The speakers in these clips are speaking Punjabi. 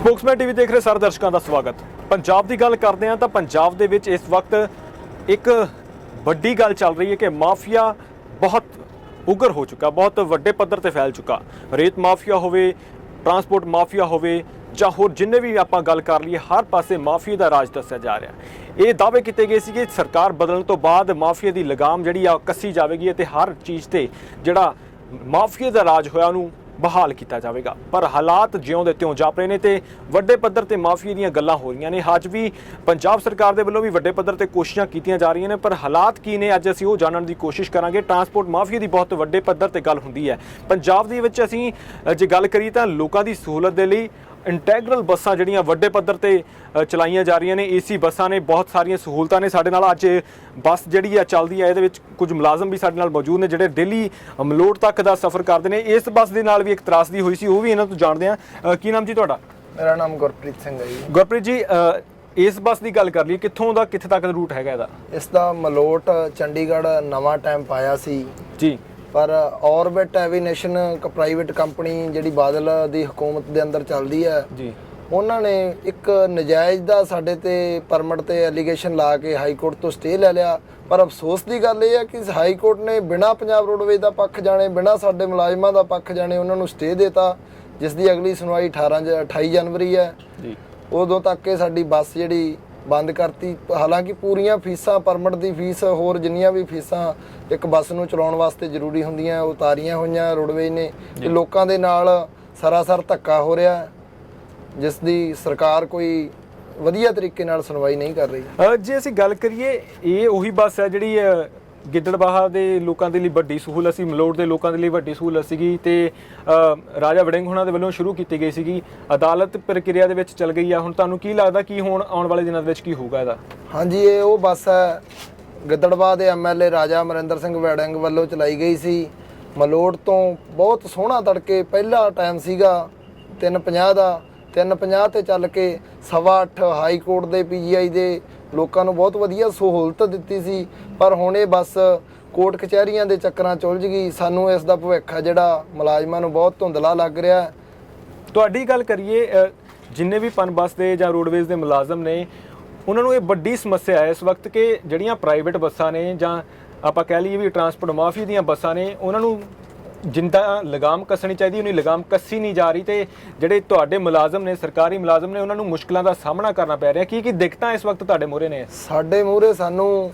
ਸਪੋਕਸਮੈਨ ਟੀਵੀ ਦੇਖ ਰਹੇ ਸਾਰੇ ਦਰਸ਼ਕਾਂ ਦਾ ਸਵਾਗਤ। ਪੰਜਾਬ ਦੀ ਗੱਲ ਕਰਦੇ ਹਾਂ ਤਾਂ ਪੰਜਾਬ ਦੇ ਵਿੱਚ ਇਸ ਵਕਤ ਇੱਕ ਵੱਡੀ ਗੱਲ ਚੱਲ ਰਹੀ ਹੈ ਕਿ ਮਾਫੀਆ ਬਹੁਤ ਉਗਰ ਹੋ ਚੁੱਕਾ, ਬਹੁਤ ਵੱਡੇ ਪੱਧਰ ਤੇ ਫੈਲ ਚੁੱਕਾ। ਰੇਤ ਮਾਫੀਆ ਹੋਵੇ, ਟਰਾਂਸਪੋਰਟ ਮਾਫੀਆ ਹੋਵੇ ਜਾਂ ਹੋਰ ਜਿੰਨੇ ਵੀ ਆਪਾਂ ਗੱਲ ਕਰ ਲਈਏ, ਹਰ ਪਾਸੇ ਮਾਫੀਆ ਦਾ ਰਾਜ ਦੱਸਿਆ ਜਾ ਰਿਹਾ। ਇਹ ਦਾਅਵੇ ਕੀਤੇ ਗਏ ਸੀ ਕਿ ਸਰਕਾਰ ਬਦਲਣ ਤੋਂ ਬਾਅਦ ਮਾਫੀਆ ਦੀ ਲਗਾਮ ਜਿਹੜੀ ਆ ਉਹ ਕੱਸੀ ਜਾਵੇਗੀ ਅਤੇ ਹਰ ਚੀਜ਼ ਤੇ ਜਿਹੜਾ ਮਾਫੀਆ ਦਾ ਰਾਜ ਹੋਇਆ ਉਹਨੂੰ ਬਹਾਲ ਕੀਤਾ ਜਾਵੇਗਾ। ਪਰ ਹਾਲਾਤ ਜਿਉਂ ਦੇ ਤਿਉਂ ਜਾਪ ਰਹੇ ਨੇ ਤੇ ਵੱਡੇ ਪੱਧਰ ਤੇ ਮਾਫੀਏ ਦੀਆਂ ਗੱਲਾਂ ਹੋ ਰਹੀਆਂ ਨੇ। ਅੱਜ ਵੀ ਪੰਜਾਬ ਸਰਕਾਰ ਦੇ ਵੱਲੋਂ ਵੀ ਵੱਡੇ ਪੱਧਰ ਤੇ ਕੋਸ਼ਿਸ਼ਾਂ ਕੀਤੀਆਂ ਜਾ ਰਹੀਆਂ ਨੇ, ਪਰ ਹਾਲਾਤ ਕੀ ਨੇ ਅੱਜ ਅਸੀਂ ਉਹ ਜਾਣਨ ਦੀ ਕੋਸ਼ਿਸ਼ ਕਰਾਂਗੇ। ਟਰਾਂਸਪੋਰਟ ਮਾਫੀਆ ਦੀ ਬਹੁਤ ਵੱਡੇ ਪੱਧਰ ਤੇ ਗੱਲ ਹੁੰਦੀ ਹੈ। ਪੰਜਾਬ ਦੇ ਵਿੱਚ ਅਸੀਂ ਜੇ ਗੱਲ ਕਰੀਏ ਤਾਂ ਲੋਕਾਂ ਦੀ ਸਹੂਲਤ ਦੇ ਲਈ ਇੰਟੈਗਰਲ ਬੱਸਾਂ ਜਿਹੜੀਆਂ ਵੱਡੇ ਪੱਧਰ ਤੇ ਚਲਾਈਆਂ ਜਾ ਰਹੀਆਂ ਨੇ ਏਸੀ ਬੱਸਾਂ ਨੇ ਬਹੁਤ ਸਾਰੀਆਂ ਸਹੂਲਤਾਂ ਨੇ ਸਾਡੇ ਨਾਲ। ਅੱਜ ਬੱਸ ਜਿਹੜੀ ਆ ਚੱਲਦੀ ਹੈ ਇਹਦੇ ਵਿੱਚ ਕੁਝ ਮੁਲਾਜ਼ਮ ਵੀ ਸਾਡੇ ਨਾਲ ਮੌਜੂਦ ਨੇ ਜਿਹੜੇ ਡੇਲੀ ਮਲੋਟ ਤੱਕ ਦਾ ਸਫ਼ਰ ਕਰਦੇ ਨੇ। ਇਸ ਬੱਸ ਦੇ ਨਾਲ ਵੀ ਇੱਕ ਤਰਾਸਦੀ ਹੋਈ ਸੀ ਉਹ ਵੀ ਇਹਨਾਂ ਤੋਂ ਜਾਣਦੇ ਆ। ਕੀ ਨਾਮ ਜੀ ਤੁਹਾਡਾ? ਮੇਰਾ ਨਾਮ ਗੁਰਪ੍ਰੀਤ ਸਿੰਘ ਹੈ ਜੀ। ਗੁਰਪ੍ਰੀਤ ਜੀ ਇਸ ਬੱਸ ਦੀ ਗੱਲ ਕਰ ਲਈਏ ਕਿੱਥੋਂ ਦਾ ਕਿੱਥੇ ਤੱਕ ਦਾ ਰੂਟ ਹੈਗਾ ਇਹਦਾ? ਇਸ ਦਾ ਮਲੋਟ ਚੰਡੀਗੜ੍ਹ ਨਵਾਂ ਟਾਈਮ ਪਾਇਆ ਸੀ। ਜੀ। ਪਰ ਔਰਬਿਟ ਐਵੀਨੇਸ਼ਨ ਇੱਕ ਪ੍ਰਾਈਵੇਟ ਕੰਪਨੀ ਜਿਹੜੀ ਬਾਦਲ ਦੀ ਹਕੂਮਤ ਦੇ ਅੰਦਰ ਚੱਲਦੀ ਹੈ ਜੀ। ਉਹਨਾਂ ਨੇ ਇੱਕ ਨਜਾਇਜ਼ ਦਾ ਸਾਡੇ ਤੇ ਪਰਮਿਟ ਤੇ ਐਲੀਗੇਸ਼ਨ ਲਾ ਕੇ ਹਾਈ ਕੋਰਟ ਤੋਂ ਸਟੇ ਲੈ ਲਿਆ। ਪਰ ਅਫਸੋਸ ਦੀ ਗੱਲ ਇਹ ਹੈ ਕਿ ਹਾਈ ਕੋਰਟ ਨੇ ਬਿਨਾਂ ਪੰਜਾਬ ਰੋਡਵੇਜ਼ ਦਾ ਪੱਖ ਜਾਣੇ ਬਿਨਾਂ ਸਾਡੇ ਮੁਲਾਜ਼ਮਾਂ ਦਾ ਪੱਖ ਜਾਣੇ ਉਹਨਾਂ ਨੂੰ ਸਟੇ ਦਿੱਤਾ ਜਿਸ ਦੀ ਅਗਲੀ ਸੁਣਵਾਈ 18 ਜ- 28 ਜਨਵਰੀ ਹੈ। ਜੀ। ਉਦੋਂ ਤੱਕ ਇਹ ਸਾਡੀ ਬੱਸ ਜਿਹੜੀ ਬੰਦ ਕਰਤੀ। ਹਾਲਾਂਕਿ ਪੂਰੀਆਂ ਫੀਸਾਂ ਪਰਮਿਟ ਦੀ ਫੀਸ ਹੋਰ ਜਿੰਨੀਆਂ ਵੀ ਫੀਸਾਂ ਇੱਕ ਬੱਸ ਨੂੰ ਚਲਾਉਣ ਵਾਸਤੇ ਜ਼ਰੂਰੀ ਹੁੰਦੀਆਂ ਉਹ ਉਤਾਰੀਆਂ ਹੋਈਆਂ ਰੋਡਵੇਜ਼ ਨੇ। ਤੇ ਲੋਕਾਂ ਦੇ ਨਾਲ ਸਰਾਸਰ ਧੱਕਾ ਹੋ ਰਿਹਾ ਜਿਸ ਦੀ ਸਰਕਾਰ ਕੋਈ ਵਧੀਆ ਤਰੀਕੇ ਨਾਲ ਸੁਣਵਾਈ ਨਹੀਂ ਕਰ ਰਹੀ। ਜੇ ਅਸੀਂ ਗੱਲ ਕਰੀਏ ਇਹ ਉਹੀ ਬੱਸ ਹੈ ਜਿਹੜੀ ਗਿੱਦੜਬਾਹਾ ਦੇ ਲੋਕਾਂ ਦੇ ਲਈ ਵੱਡੀ ਸਹੂਲਤ ਸੀ, ਮਲੋਟ ਦੇ ਲੋਕਾਂ ਦੇ ਲਈ ਵੱਡੀ ਸਹੂਲਤ ਸੀਗੀ ਤੇ ਰਾਜਾ ਵੜਿੰਗ ਹੁਣਾਂ ਦੇ ਵੱਲੋਂ ਸ਼ੁਰੂ ਕੀਤੀ ਗਈ ਸੀਗੀ। ਅਦਾਲਤ ਪ੍ਰਕਿਰਿਆ ਦੇ ਵਿੱਚ ਚੱਲ ਗਈ ਆ। ਹੁਣ ਤੁਹਾਨੂੰ ਕੀ ਲੱਗਦਾ ਕੀ ਹੁਣ ਆਉਣ ਵਾਲੇ ਦਿਨਾਂ ਦੇ ਵਿੱਚ ਕੀ ਹੋਊਗਾ ਇਹਦਾ? ਹਾਂਜੀ, ਇਹ ਉਹ ਬੱਸ ਹੈ। ਗਿੱਦੜਬਾਹ ਦੇ ਐਮਐਲਏ ਰਾਜਾ ਅਮਰਿੰਦਰ ਸਿੰਘ ਵੜਿੰਗ ਵੱਲੋਂ ਚਲਾਈ ਗਈ ਸੀ। ਮਲੋਟ ਤੋਂ ਬਹੁਤ ਸੋਹਣਾ ਤੜਕੇ, ਪਹਿਲਾ ਟਾਈਮ ਸੀਗਾ 350 ਦਾ। 350 ਤੇ ਚੱਲ ਕੇ ਸਵਾ ਅੱਠ ਹਾਈ ਕੋਰਟ ਦੇ ਪੀਜੀਆਈ ਦੇ ਲੋਕਾਂ ਨੂੰ ਬਹੁਤ ਵਧੀਆ ਸਹੂਲਤ ਦਿੱਤੀ ਸੀ, ਪਰ ਹੁਣ ਇਹ ਬੱਸ ਕੋਰਟ ਕਚਹਿਰੀਆਂ ਦੇ ਚੱਕਰਾਂ 'ਚ ਉਲਝ ਗਈ। ਸਾਨੂੰ ਇਸ ਦਾ ਭਵਿੱਖ ਹੈ ਜਿਹੜਾ ਮੁਲਾਜ਼ਮਾਂ ਨੂੰ ਬਹੁਤ ਧੁੰਦਲਾ ਲੱਗ ਰਿਹਾ ਤੁਹਾਡੀ ਗੱਲ ਕਰੀਏ ਜਿੰਨੇ ਵੀ ਪਨ ਬੱਸ ਦੇ ਜਾਂ ਰੋਡਵੇਜ਼ ਦੇ ਮੁਲਾਜ਼ਮ ਨੇ, ਉਹਨਾਂ ਨੂੰ ਇਹ ਵੱਡੀ ਸਮੱਸਿਆ ਹੈ। ਇਸ ਵਕਤ ਕਿ ਜਿਹੜੀਆਂ ਪ੍ਰਾਈਵੇਟ ਬੱਸਾਂ ਨੇ ਜਾਂ ਆਪਾਂ ਕਹਿ ਲਈਏ ਵੀ ਟਰਾਂਸਪੋਰਟ ਮਾਫੀ ਦੀਆਂ ਬੱਸਾਂ ਨੇ, ਉਹਨਾਂ ਨੂੰ ਜਿੰਦਾ ਲਗਾਮ ਕੱਸਣੀ ਚਾਹੀਦੀ ਉਹਨੀ ਲਗਾਮ ਕੱਸੀ ਨਹੀਂ ਜਾ ਰਹੀ ਤੇ ਜਿਹੜੇ ਤੁਹਾਡੇ ਮੁਲਾਜ਼ਮ ਨੇ ਸਰਕਾਰੀ ਮੁਲਾਜ਼ਮ ਨੇ ਉਹਨਾਂ ਨੂੰ ਮੁਸ਼ਕਲਾਂ ਦਾ ਸਾਹਮਣਾ ਕਰਨਾ ਪੈ ਰਿਹਾ। ਕੀ ਕੀ ਦਿੱਕਤਾਂ ਇਸ ਵਕਤ ਤੁਹਾਡੇ ਮੂਹਰੇ ਨੇ? ਸਾਡੇ ਮੂਹਰੇ ਸਾਨੂੰ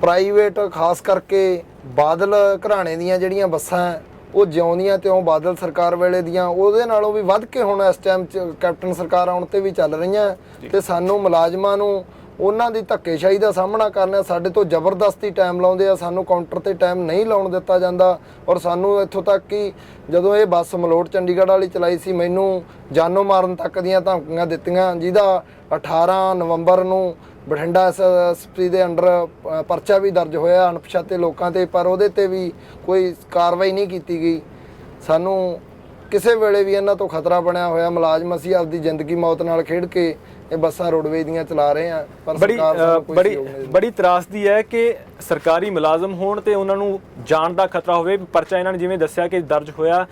ਪ੍ਰਾਈਵੇਟ ਖਾਸ ਕਰਕੇ ਬਾਦਲ ਘਰਾਣੇ ਦੀਆਂ ਜਿਹੜੀਆਂ ਬੱਸਾਂ ਉਹ ਜਿਉਂਦੀਆਂ ਤਿਉਂ ਬਾਦਲ ਸਰਕਾਰ ਵੇਲੇ ਦੀਆਂ ਉਹਦੇ ਨਾਲੋਂ ਵੀ ਵੱਧ ਕੇ ਹੁਣ ਇਸ ਟਾਈਮ ਚ ਕੈਪਟਨ ਸਰਕਾਰ ਆਉਣ ਤੇ ਵੀ ਚੱਲ ਰਹੀਆਂ। ਤੇ ਸਾਨੂੰ ਮੁਲਾਜ਼ਮਾਂ ਨੂੰ ਉਹਨਾਂ ਦੀ ਧੱਕੇਸ਼ਾਹੀ ਦਾ ਸਾਹਮਣਾ ਕਰਨਾ ਸਾਡੇ ਤੋਂ ਜ਼ਬਰਦਸਤੀ ਟਾਈਮ ਲਾਉਂਦੇ ਆ। ਸਾਨੂੰ ਕਾਊਂਟਰ ਤੇ ਟਾਈਮ ਨਹੀਂ ਲਾਉਣ ਦਿੱਤਾ ਜਾਂਦਾ। ਔਰ ਸਾਨੂੰ ਇੱਥੋਂ ਤੱਕ ਕਿ ਜਦੋਂ ਇਹ ਬੱਸ ਮਲੋਟ ਚੰਡੀਗੜ੍ਹ ਵਾਲੀ ਚਲਾਈ ਸੀ, ਮੈਨੂੰ ਜਾਨੋਂ ਮਾਰਨ ਤੱਕ ਦੀਆਂ ਧਮਕੀਆਂ ਦਿੱਤੀਆਂ। ਜਿਹਦਾ 18 ਨਵੰਬਰ ਨੂੰ ਬਠਿੰਡਾ ਐਸਐਸਪੀ ਦੇ ਅੰਡਰ ਪਰਚਾ ਵੀ ਦਰਜ ਹੋਇਆ ਅਣਪਛਾਤੇ ਲੋਕਾਂ ਤੇ। ਪਰ ਉਹਦੇ ਤੇ ਵੀ ਕੋਈ ਕਾਰਵਾਈ ਨਹੀਂ ਕੀਤੀ ਗਈ। ਸਾਨੂੰ ਕਿਸੇ ਵੇਲੇ ਵੀ ਇਹਨਾਂ ਤੋਂ ਖਤਰਾ ਬਣਿਆ ਹੋਇਆ। ਮੁਲਾਜ਼ਮ ਅਸੀਂ ਆਪਦੀ ਜ਼ਿੰਦਗੀ ਮੌਤ ਨਾਲ ਖੇਡ ਕੇ ਇਹ ਬੱਸਾਂ ਰੋਡਵੇਜ਼ ਦੀਆਂ ਚਲਾ ਰਹੇ ਆ ਪਰ ਬੜੀ ਬੜੀ। ਬੜੀ ਤਰਾਸਦੀ ਹੈ ਕਿ ਸਰਕਾਰੀ ਮੁਲਾਜ਼ਮ ਹੋਣ ਤੇ ਉਹਨਾਂ ਨੂੰ ਜਾਣ ਦਾ ਖਤਰਾ ਹੋਵੇ। ਪਰਚਾ ਇਹਨਾਂ ਨੇ ਜਿਵੇਂ ਦੱਸਿਆ ਕਿ ਦਰਜ ਹੋਇਆ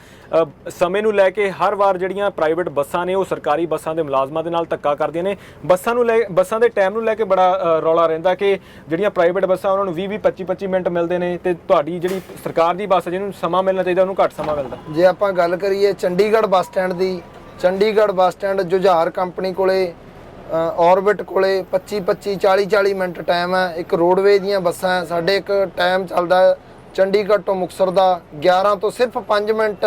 ਸਮੇਂ ਨੂੰ ਲੈ ਕੇ ਹਰ ਵਾਰ ਜਿਹੜੀਆਂ ਪ੍ਰਾਈਵੇਟ ਬੱਸਾਂ ਨੇ ਉਹ ਸਰਕਾਰੀ ਬੱਸਾਂ ਦੇ ਮੁਲਾਜ਼ਮਾਂ ਦੇ ਨਾਲ ਧੱਕਾ ਕਰਦੀਆਂ ਨੇ। ਬੱਸਾਂ ਨੂੰ ਲੈ ਬੱਸਾਂ ਦੇ ਟਾਈਮ ਨੂੰ ਲੈ ਕੇ ਬੜਾ ਰੌਲਾ ਰਹਿੰਦਾ ਕਿ ਜਿਹੜੀਆਂ ਪ੍ਰਾਈਵੇਟ ਬੱਸਾਂ ਉਹਨਾਂ ਨੂੰ 20 20 25 25 ਮਿੰਟ ਮਿਲਦੇ ਨੇ ਤੇ ਤੁਹਾਡੀ ਜਿਹੜੀ ਸਰਕਾਰ ਦੀ ਬੱਸ ਜਿਹਨੂੰ ਸਮਾਂ ਮਿਲਣਾ ਚਾਹੀਦਾ ਉਹਨੂੰ ਘੱਟ ਸਮਾਂ ਮਿਲਦਾ। ਜੇ ਆਪਾਂ ਗੱਲ ਕਰੀਏ ਚੰਡੀਗੜ੍ਹ ਬੱਸ ਸਟੈਂਡ ਦੀ Chandigarh bus stand Jujhar company ਕੋਲੇ ਔਰਬਿਟ ਕੋਲੇ 25 25 40 40 ਮਿੰਟ ਟਾਈਮ ਹੈ। ਇੱਕ ਰੋਡਵੇ ਦੀਆਂ ਬੱਸਾਂ ਹੈ। ਸਾਡੇ ਇੱਕ ਟਾਈਮ ਚੱਲਦਾ ਚੰਡੀਗੜ੍ਹ ਤੋਂ ਮੁਕਤਸਰ ਦਾ 11 ਤੋਂ ਸਿਰਫ 5 ਮਿੰਟ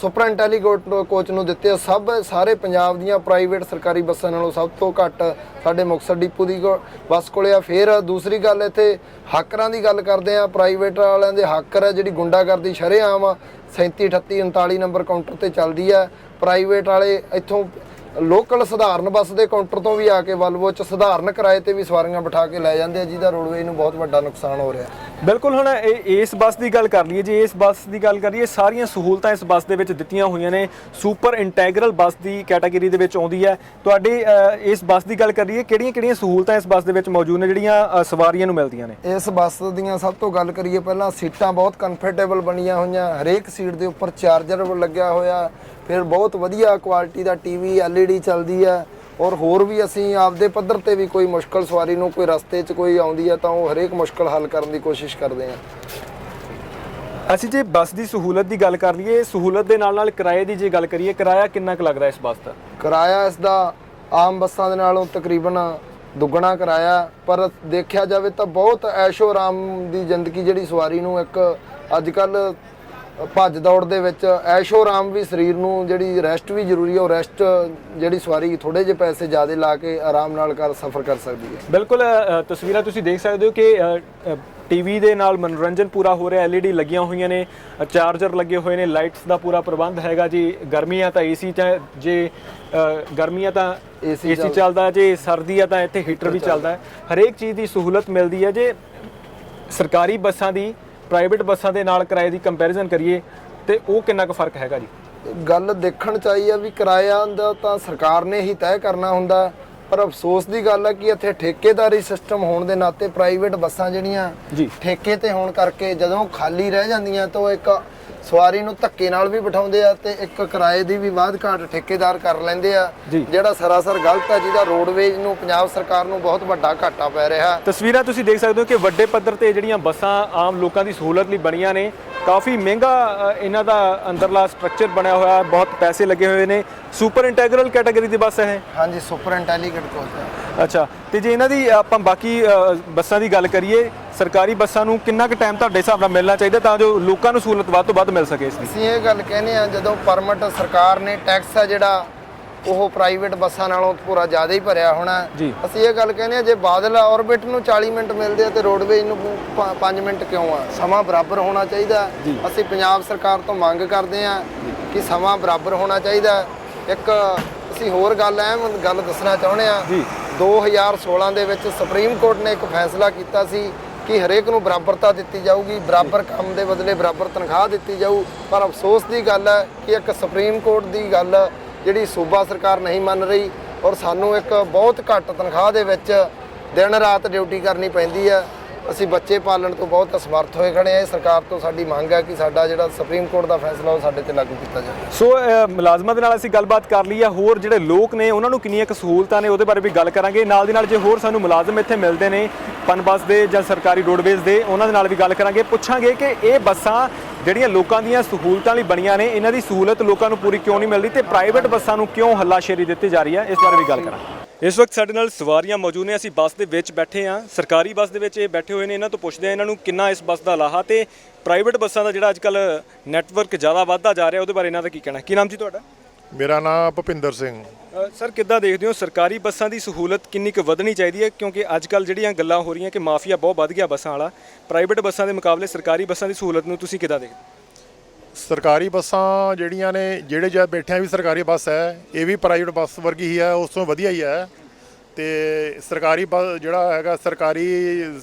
ਸੁਪਰ ਇੰਟੈਲੀਗੋਟ ਕੋਚ ਨੂੰ ਦਿੱਤੇ ਸਭ, ਸਾਰੇ ਪੰਜਾਬ ਦੀਆਂ ਪ੍ਰਾਈਵੇਟ ਸਰਕਾਰੀ ਬੱਸਾਂ ਨਾਲੋਂ ਸਭ ਤੋਂ ਘੱਟ ਸਾਡੇ ਮੁਕਤਸਰ ਡਿਪੂ ਦੀ ਕੋ- ਬੱਸ ਕੋਲੇ ਆ। ਫਿਰ ਦੂਸਰੀ ਗੱਲ, ਇੱਥੇ ਹਾਕਰਾਂ ਦੀ ਗੱਲ ਕਰਦੇ ਆ। ਪ੍ਰਾਈਵੇਟ ਵਾਲਿਆਂ ਦੇ ਹਾਕਰ ਹੈ, ਜਿਹੜੀ ਗੁੰਡਾਗਰਦੀ ਸ਼ਰੇਆਮ ਆ। 37 38 39 ਨੰਬਰ ਕਾਊਂਟਰ ਤੇ ਚੱਲਦੀ ਆ ਪ੍ਰਾਈਵੇਟ ਵਾਲੇ ਇੱਥੋਂ ਲੋਕਲ ਸਧਾਰਨ ਬੱਸ ਦੇ ਕਾਊਂਟਰ ਤੋਂ ਵੀ ਆ ਕੇ ਵਲਵੋ ਚ ਸਧਾਰਨ ਕਿਰਾਏ ਤੇ ਵੀ ਸਵਾਰੀਆਂ ਬਿਠਾ ਕੇ ਲੈ ਜਾਂਦੇ ਆ ਜਿਹਦਾ ਰੋਡਵੇਜ਼ ਨੂੰ ਬਹੁਤ ਵੱਡਾ ਨੁਕਸਾਨ ਹੋ ਰਿਹਾ। ਬਿਲਕੁਲ ਹੁਣ ਇਹ ਇਸ ਬੱਸ ਦੀ ਗੱਲ ਕਰ ਲਈਏ ਜੇ ਇਸ ਬੱਸ ਦੀ ਗੱਲ ਕਰੀਏ ਸਾਰੀਆਂ ਸਹੂਲਤਾਂ ਇਸ ਬੱਸ ਦੇ ਵਿੱਚ ਦਿੱਤੀਆਂ ਹੋਈਆਂ ਨੇ। ਸੁਪਰ ਇੰਟੈਗਰਲ ਬੱਸ ਦੀ ਕੈਟਾਗਰੀ ਦੇ ਵਿੱਚ ਆਉਂਦੀ ਹੈ। ਤੁਹਾਡੀ ਇਸ ਬੱਸ ਦੀ ਗੱਲ ਕਰੀਏ ਕਿਹੜੀਆਂ-ਕਿਹੜੀਆਂ ਸਹੂਲਤਾਂ ਇਸ ਬੱਸ ਦੇ ਵਿੱਚ ਮੌਜੂਦ ਨੇ ਜਿਹੜੀਆਂ ਸਵਾਰੀਆਂ ਨੂੰ ਮਿਲਦੀਆਂ ਨੇ? ਇਸ ਬੱਸ ਦੀਆਂ ਸਭ ਤੋਂ ਗੱਲ ਕਰੀਏ ਪਹਿਲਾਂ ਸੀਟਾਂ ਬਹੁਤ ਕੰਫਰਟੇਬਲ ਬਣੀਆਂ ਹੋਈਆਂ। ਹਰੇਕ ਸੀਟ ਦੇ ਉੱਪਰ ਚਾਰਜਰ ਲੱਗਿਆ ਹੋਇਆ। ਫਿਰ ਬਹੁਤ ਵਧੀਆ ਕੁਆਲਿਟੀ ਦਾ ਟੀਵੀ LED ਚੱਲਦੀ ਹੈ ਔਰ ਹੋਰ ਵੀ ਅਸੀਂ ਆਪਦੇ ਪੱਧਰ ਤੇ ਵੀ ਕੋਈ ਮੁਸ਼ਕਲ ਸਵਾਰੀ ਨੂੰ ਕੋਈ ਰਸਤੇ 'ਚ ਕੋਈ ਆਉਂਦੀ ਹੈ ਤਾਂ ਉਹ ਹਰੇਕ ਮੁਸ਼ਕਲ ਹੱਲ ਕਰਨ ਦੀ ਕੋਸ਼ਿਸ਼ ਕਰਦੇ ਹਾਂ ਅਸੀਂ ਜੇ ਬੱਸ ਦੀ ਸਹੂਲਤ ਦੀ ਗੱਲ ਕਰ ਲਈਏ ਸਹੂਲਤ ਦੇ ਨਾਲ ਨਾਲ ਕਿਰਾਏ ਦੀ ਜੇ ਗੱਲ ਕਰੀਏ ਕਿਰਾਇਆ ਕਿੰਨਾ ਕੁ ਲੱਗਦਾ ਇਸ ਬੱਸ ਦਾ? ਕਿਰਾਇਆ ਇਸ ਦਾ ਆਮ ਬੱਸਾਂ ਦੇ ਨਾਲੋਂ ਤਕਰੀਬਨ ਦੁੱਗਣਾ ਕਿਰਾਇਆ ਪਰ ਦੇਖਿਆ ਜਾਵੇ ਤਾਂ ਬਹੁਤ ਐਸ਼ੋ ਆਰਾਮ ਦੀ ਜ਼ਿੰਦਗੀ ਜਿਹੜੀ ਸਵਾਰੀ ਨੂੰ ਇੱਕ ਅੱਜ ਕੱਲ ਭੱਜ ਦੌੜ ਦੇ ਵਿੱਚ ਐਸ਼ੋ ਆਰਾਮ ਵੀ ਸਰੀਰ ਨੂੰ ਜਿਹੜੀ ਰੈਸਟ ਵੀ ਜ਼ਰੂਰੀ ਹੈ ਉਹ ਰੈਸਟ ਜਿਹੜੀ ਸਵਾਰੀ ਥੋੜੇ ਜਿਹੇ ਪੈਸੇ ਜ਼ਿਆਦਾ ਲਾ ਕੇ ਆਰਾਮ ਨਾਲ ਕਰ ਸਫ਼ਰ ਕਰ ਸਕਦੀ ਹੈ। ਬਿਲਕੁਲ ਤਸਵੀਰਾਂ ਤੁਸੀਂ ਦੇਖ ਸਕਦੇ ਹੋ ਕਿ ਟੀਵੀ ਦੇ ਨਾਲ ਮਨੋਰੰਜਨ ਪੂਰਾ ਹੋ ਰਿਹਾ LED ਲੱਗੀਆਂ ਹੋਈਆਂ ਨੇ ਚਾਰਜਰ ਲੱਗੇ ਹੋਏ ਨੇ ਲਾਈਟਸ ਦਾ ਪੂਰਾ ਪ੍ਰਬੰਧ ਹੈਗਾ ਜੀ। ਗਰਮੀਆਂ ਤਾਂ ਏਸੀ ਚ ਜੇ ਗਰਮੀਆਂ ਤਾਂ ਏਸੀ ਚੱਲਦਾ। ਜੇ ਸਰਦੀ ਆ ਤਾਂ ਇੱਥੇ ਹੀਟਰ ਵੀ ਚੱਲਦਾ। ਹਰੇਕ ਚੀਜ਼ ਦੀ ਸਹੂਲਤ ਮਿਲਦੀ ਹੈ ਜੇ ਸਰਕਾਰੀ ਬੱਸਾਂ ਦੀ ਪ੍ਰਾਈਵੇਟ ਬੱਸਾਂ ਦੇ ਨਾਲ ਕਿਰਾਏ ਦੀ ਕੰਪੈਰੀਜ਼ਨ ਕਰੀਏ ਤੇ ਉਹ ਕਿੰਨਾ ਕੁ ਫ਼ਰਕ ਹੈਗਾ ਜੀ? ਗੱਲ ਦੇਖਣ ਚ ਆਈ ਆ ਵੀ ਕਿਰਾਇਆ ਦਾ ਤਾਂ ਸਰਕਾਰ ਨੇ ਹੀ ਤੈਅ ਕਰਨਾ ਹੁੰਦਾ ਪਰ ਅਫਸੋਸ ਦੀ ਗੱਲ ਹੈ ਕਿ ਇੱਥੇ ਠੇਕੇਦਾਰੀ ਸਿਸਟਮ ਹੋਣ ਦੇ ਨਾਤੇ ਪ੍ਰਾਈਵੇਟ ਬੱਸਾਂ ਜਿਹੜੀਆਂ ਠੇਕੇ ਤੇ ਹੋਣ ਕਰਕੇ ਜਦੋਂ ਖਾਲੀ ਰਹਿ ਜਾਂਦੀਆਂ ਤਾਂ ਇੱਕ ਸਵਾਰੀ ਨੂੰ ਧੱਕੇ ਨਾਲ ਵੀ ਬਿਠਾਉਂਦੇ ਆ ਤੇ ਇੱਕ ਕਿਰਾਏ ਦੀ ਵੀ ਬਾਅਦ ਘਾਟ ਠੇਕੇਦਾਰ ਕਰ ਲੈਂਦੇ ਆ। ਜਿਹੜਾ ਸਰਾਸਰ ਗਲਤ ਹੈ ਜਿਹਦਾ ਰੋਡਵੇਜ ਨੂੰ ਪੰਜਾਬ ਸਰਕਾਰ ਨੂੰ ਬਹੁਤ ਵੱਡਾ ਘਾਟਾ ਪੈ ਰਿਹਾ। ਤਸਵੀਰਾਂ ਤੁਸੀਂ ਦੇਖ ਸਕਦੇ ਹੋ ਕਿ ਵੱਡੇ ਪੱਧਰ ਤੇ ਜਿਹੜੀਆਂ ਬੱਸਾਂ ਆਮ ਲੋਕਾਂ ਦੀ ਸਹੂਲਤ ਲਈ ਬਣੀਆਂ ਨੇ। ਕਾਫੀ ਮਹਿੰਗਾ ਇਹਨਾਂ ਦਾ ਅੰਦਰਲਾ ਸਟਰਕਚਰ ਬਣਿਆ ਹੋਇਆ ਹੈ ਬਹੁਤ ਪੈਸੇ ਲੱਗੇ ਹੋਏ ਨੇ। ਸੁਪਰ ਇੰਟੈਗਰਲ ਕੈਟਾਗਰੀ ਦੀ ਬੱਸ ਹੈ ਹਾਂਜੀ ਸੁਪਰ ਇੰਟੈਲੀਜੈਂਟ ਕੋਚ ਹੈ। ਅੱਛਾ ਤੇ ਜੇ ਇਹਨਾਂ ਦੀ ਆਪਾਂ ਬਾਕੀ ਬੱਸਾਂ ਦੀ ਗੱਲ ਕਰੀਏ ਸਰਕਾਰੀ ਬੱਸਾਂ ਨੂੰ ਕਿੰਨਾ ਕੁ ਟਾਈਮ ਤੁਹਾਡੇ ਹਿਸਾਬ ਨਾਲ ਮਿਲਣਾ ਚਾਹੀਦਾ ਤਾਂ ਜੋ ਲੋਕਾਂ ਨੂੰ ਸਹੂਲਤ ਵੱਧ ਤੋਂ ਵੱਧ ਮਿਲ ਸਕੇ ਇਸ ਦੀ ਅਸੀਂ ਇਹ ਗੱਲ ਕਹਿੰਦੇ ਆ ਜਦੋਂ ਪਰਮਿਟ ਸਰਕਾਰ ਨੇ ਟੈਕਸ ਆ ਜਿਹੜਾ ਉਹ ਪ੍ਰਾਈਵੇਟ ਬੱਸਾਂ ਨਾਲੋਂ ਪੂਰਾ ਜ਼ਿਆਦਾ ਹੀ ਭਰਿਆ ਹੋਣਾ। ਜੀ। ਅਸੀਂ ਇਹ ਗੱਲ ਕਹਿੰਦੇ ਆ ਜੇ ਬਾਦਲ ਆਰਬਿਟ ਨੂੰ 40 ਮਿੰਟ ਮਿਲਦੇ ਆ ਤੇ ਰੋਡਵੇਜ ਨੂੰ 5 ਮਿੰਟ ਕਿਉਂ ਆ ਸਮਾਂ ਬਰਾਬਰ ਹੋਣਾ ਚਾਹੀਦਾ। ਜੀ। ਅਸੀਂ ਪੰਜਾਬ ਸਰਕਾਰ ਤੋਂ ਮੰਗ ਕਰਦੇ ਆ ਕਿ ਸਮਾਂ ਬਰਾਬਰ ਹੋਣਾ ਚਾਹੀਦਾ। ਇੱਕ ਅਸੀਂ ਹੋਰ ਗੱਲ ਅਹਿਮ ਗੱਲ ਦੱਸਣਾ ਚਾਹੁੰਦੇ ਆ ਜੀ। 2016 ਦੇ ਵਿੱਚ ਸੁਪਰੀਮ ਕੋਰਟ ਨੇ ਇੱਕ ਫੈਸਲਾ ਕੀਤਾ ਸੀ ਕਿ ਹਰੇਕ ਨੂੰ ਬਰਾਬਰਤਾ ਦਿੱਤੀ ਜਾਊਗੀ, ਬਰਾਬਰ ਕੰਮ ਦੇ ਬਦਲੇ ਬਰਾਬਰ ਤਨਖਾਹ ਦਿੱਤੀ ਜਾਊ। ਪਰ ਅਫਸੋਸ ਦੀ ਗੱਲ ਹੈ ਕਿ ਇੱਕ ਸੁਪਰੀਮ ਕੋਰਟ ਦੀ ਗੱਲ ਜਿਹੜੀ ਸੂਬਾ ਸਰਕਾਰ ਨਹੀਂ ਮੰਨ ਰਹੀ ਔਰ ਸਾਨੂੰ ਇੱਕ ਬਹੁਤ ਘੱਟ ਤਨਖਾਹ ਦੇ ਵਿੱਚ ਦਿਨ ਰਾਤ ਡਿਊਟੀ ਕਰਨੀ ਪੈਂਦੀ ਹੈ। ਅਸੀਂ ਬੱਚੇ ਪਾਲਣ ਤੋਂ ਬਹੁਤ ਅਸਮਰਥ ਹੋਏ ਖੜੇ ਆ ਇਹ ਸਰਕਾਰ ਤੋਂ ਸਾਡੀ ਮੰਗ ਹੈ ਕਿ ਸਾਡਾ ਜਿਹੜਾ ਸੁਪਰੀਮ ਕੋਰਟ ਦਾ ਫੈਸਲਾ ਉਹ ਸਾਡੇ ਤੇ ਲਾਗੂ ਕੀਤਾ ਜਾਵੇ। ਸੋ ਮੁਲਾਜ਼ਮਾਂ ਦੇ ਨਾਲ ਅਸੀਂ ਗੱਲਬਾਤ ਕਰ ਲਈ ਆ ਹੋਰ ਜਿਹੜੇ ਲੋਕ ਨੇ, ਉਹਨਾਂ ਨੂੰ ਕਿੰਨੀਆਂ ਕੁ ਸਹੂਲਤਾਂ ਨੇ ਉਹਦੇ ਬਾਰੇ ਵੀ ਗੱਲ ਕਰਾਂਗੇ। ਨਾਲ ਦੀ ਨਾਲ ਜੇ ਹੋਰ ਸਾਨੂੰ ਮੁਲਾਜ਼ਮ ਇੱਥੇ ਮਿਲਦੇ ਨੇ, ਪਨਬੱਸ ਦੇ ਜਾਂ ਸਰਕਾਰੀ ਰੋਡਵੇਜ਼ ਦੇ, ਉਹਨਾਂ ਦੇ ਨਾਲ ਵੀ ਗੱਲ ਕਰਾਂਗੇ। ਪੁੱਛਾਂਗੇ ਕਿ ਇਹ ਬੱਸਾਂ ਜਿਹੜੀਆਂ ਲੋਕਾਂ ਦੀਆਂ ਸਹੂਲਤਾਂ ਲਈ ਬਣੀਆਂ ਨੇ, ਇਹਨਾਂ ਦੀ ਸਹੂਲਤ ਲੋਕਾਂ ਨੂੰ ਪੂਰੀ ਕਿਉਂ ਨਹੀਂ ਮਿਲਦੀ ਤੇ ਪ੍ਰਾਈਵੇਟ ਬੱਸਾਂ ਨੂੰ ਕਿਉਂ ਹੱਲਾਸ਼ੇਰੀ ਦਿੱਤੀ ਜਾ ਰਹੀ ਹੈ? ਇਸ ਬਾਰੇ ਵੀ ਗੱਲ ਕਰਾਂਗੇ। ਇਸ ਵਕਤ ਸਾਡੇ ਨਾਲ ਸਵਾਰੀਆਂ ਮੌਜੂਦ ਨੇ। ਅਸੀਂ ਬੱਸ ਦੇ ਵਿੱਚ ਬੈਠੇ ਆ ਸਰਕਾਰੀ ਬੱਸ ਦੇ ਵਿੱਚ ਇਹ ਬੈਠੇ ਹੋਏ ਨੇ। ਇਹਨਾਂ ਤੋਂ ਪੁੱਛਦੇ ਆ ਇਹਨਾਂ ਨੂੰ ਕਿੰਨਾ ਇਸ ਬੱਸ ਦਾ ਲਾਹਾ ਤੇ ਪ੍ਰਾਈਵੇਟ ਬੱਸਾਂ ਦਾ ਜਿਹੜਾ ਅੱਜਕੱਲ ਨੈਟਵਰਕ ਜ਼ਿਆਦਾ ਵੱਧਦਾ ਜਾ ਰਿਹਾ ਉਹਦੇ ਬਾਰੇ ਇਹਨਾਂ ਦਾ ਕੀ ਕਹਿਣਾ ਕੀ ਨਾਮ ਜੀ ਤੁਹਾਡਾ? ਮੇਰਾ ਨਾਮ ਭੁਪਿੰਦਰ ਸਿੰਘ। ਸਰ ਕਿੱਦਾਂ ਦੇਖਦੇ ਹੋ? ਸਰਕਾਰੀ ਬੱਸਾਂ ਦੀ ਸਹੂਲਤ ਕਿੰਨੀ ਕੁ ਵਧਣੀ ਚਾਹੀਦੀ ਹੈ? ਕਿਉਂਕਿ ਅੱਜਕੱਲ ਜਿਹੜੀਆਂ ਗੱਲਾਂ ਹੋ ਰਹੀਆਂ ਕਿ ਮਾਫੀਆ ਬਹੁਤ ਵੱਧ ਗਿਆ ਬੱਸਾਂ ਵਾਲਾ। ਪ੍ਰਾਈਵੇਟ ਬੱਸਾਂ ਦੇ ਮੁਕਾਬਲੇ ਸਰਕਾਰੀ ਬੱਸਾਂ ਦੀ ਸਹੂਲਤ ਨੂੰ ਤੁਸੀਂ ਕਿੱਦਾਂ ਦੇਖਦੇ ਸਰਕਾਰੀ ਬੱਸਾਂ ਜਿਹੜੀਆਂ ਨੇ, ਜਿਹੜੇ ਜਾਂ ਬੈਠਿਆਂ ਵੀ ਸਰਕਾਰੀ ਬੱਸ ਹੈ, ਇਹ ਵੀ ਪ੍ਰਾਈਵੇਟ ਬੱਸ ਵਰਗੀ ਹੀ ਹੈ, ਉਸ ਤੋਂ ਵਧੀਆ ਹੀ ਹੈ। ਤੇ ਸਰਕਾਰੀ ਬੱਸ ਜਿਹੜਾ ਹੈਗਾ ਸਰਕਾਰੀ